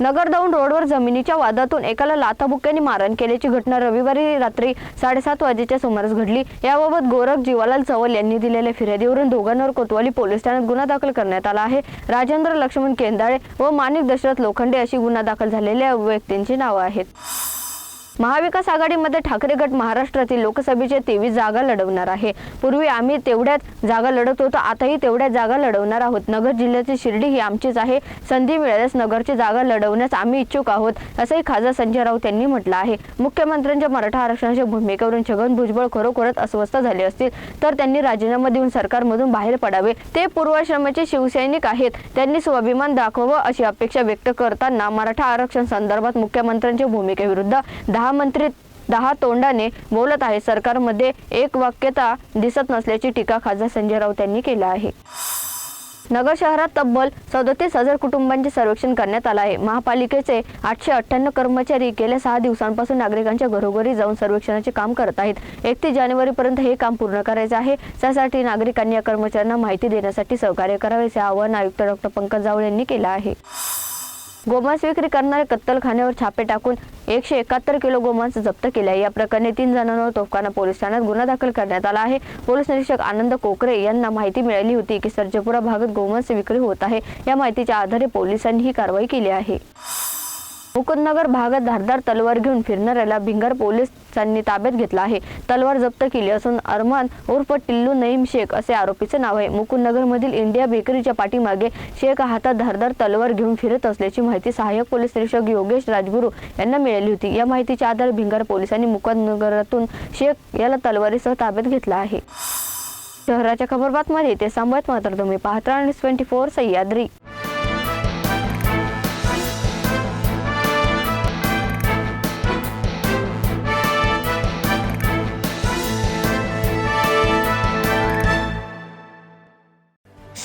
दौंड रोडवर जमिनीच्या वादातून एकाला लाथाबुक्याने मारण केल्याची घटना रविवारी रात्री साडेसात वाजेच्या सुमारास घडली. याबाबत गोरख जीवालाल चवल यांनी दिलेल्या फिर्यादीवरून दोघांवर कोतवाली पोलीस ठाण्यात गुन्हा दाखल करण्यात आला आहे. राजेंद्र लक्ष्मण केंदाळे व माणिक दशरथ लोखंडे अशी गुन्हा दाखल झालेल्या व्यक्तींची नावं आहेत. महाविकास आघाडीमध्ये ठाकरे गट महाराष्ट्रातील लोकसभेच्या तेवीस जागा लढवणार आहे. पूर्वी आम्ही तेवढ्याच जागा लढत होतो आताही तेवढ्या जागा लढवणार आहोत. नगर जिल्ह्याची शिर्डी ही आमचीच आहे. संधी मिळाल्यास नगरची जागा लढवण्यास आम्ही इच्छुक आहोत असंही खासदार संजय राऊत यांनी म्हटलं आहे. मुख्यमंत्र्यांच्या मराठा आरक्षणाच्या भूमिकेवरून छगन भुजबळ खरोखरच अस्वस्थ झाले असतील तर त्यांनी राजीनामा देऊन सरकारमधून बाहेर पडावे. ते पूर्वाश्रमाचे शिवसैनिक आहेत. त्यांनी स्वाभिमान दाखवावं अशी अपेक्षा व्यक्त करताना मराठा आरक्षण संदर्भात मुख्यमंत्र्यांच्या भूमिकेविरुद्ध दहा मंत्री दहा तोंडाने बोलत आहे. सरकारमध्ये एक वाक्यता दिसत नसल्याची टीका खासदार संजय राऊत यांनी केला आहे. नगर शहरात तब्बल सदतीस हजार कुटुंबांचे सर्वेक्षण करण्यात आलं आहे. महापालिकेचे आठशे अठ्ठ्याण्णव कर्मचारी गेल्या सहा दिवसांपासून नागरिकांच्या घरोघरी जाऊन सर्वेक्षणाचे काम करत आहेत. एकतीस जानेवारीपर्यंत हे काम पूर्ण करायचे आहे. त्यासाठी नागरिकांनी या कर्मचाऱ्यांना माहिती देण्यासाठी सहकार्य करावे असे आवाहन आयुक्त डॉक्टर पंकज जावळे यांनी केलं आहे. गोमांस विक्री करणाऱ्या कत्तलखान्यावर छापे टाकून एकशे एकाहत्तर किलो गोमांस जप्त केले आहे. या प्रकरणी तीन जणांवर तोफखाना पोलीस ठाण्यात गुन्हा दाखल करण्यात आला आहे. पोलीस निरीक्षक आनंद कोकरे यांना माहिती मिळाली होती की सर्जपुरा भागात गोमांस विक्री होत आहे. या माहितीच्या आधारे पोलिसांनी ही कारवाई केली आहे. मुकुंदनगर भागात धारदार तलवार घेऊन फिरणाऱ्याला भिंगार पोलिसांनी ताब्यात घेतला आहे. तलवार जप्त केली असून अरमान उर्फ टिल्लू नईम शेख असे आरोपीचे नाव आहे. मुकुंदनगर मधील इंडिया बेकरीच्या पाठीमागे शेख हातात धारदार तलवार घेऊन फिरत असल्याची माहिती सहाय्यक पोलीस निरीक्षक योगेश राजगुरू यांना मिळाली होती. या माहितीच्या आधारे भिंगार पोलिसांनी मुकुंदनगरातून शेख याला तलवारीसह ताब्यात घेतला आहे. शहराच्या खबरबातमध्ये ते सांभाळत मात्र तुम्ही पाहता आणि ट्वेंटी फोर सह्याद्री.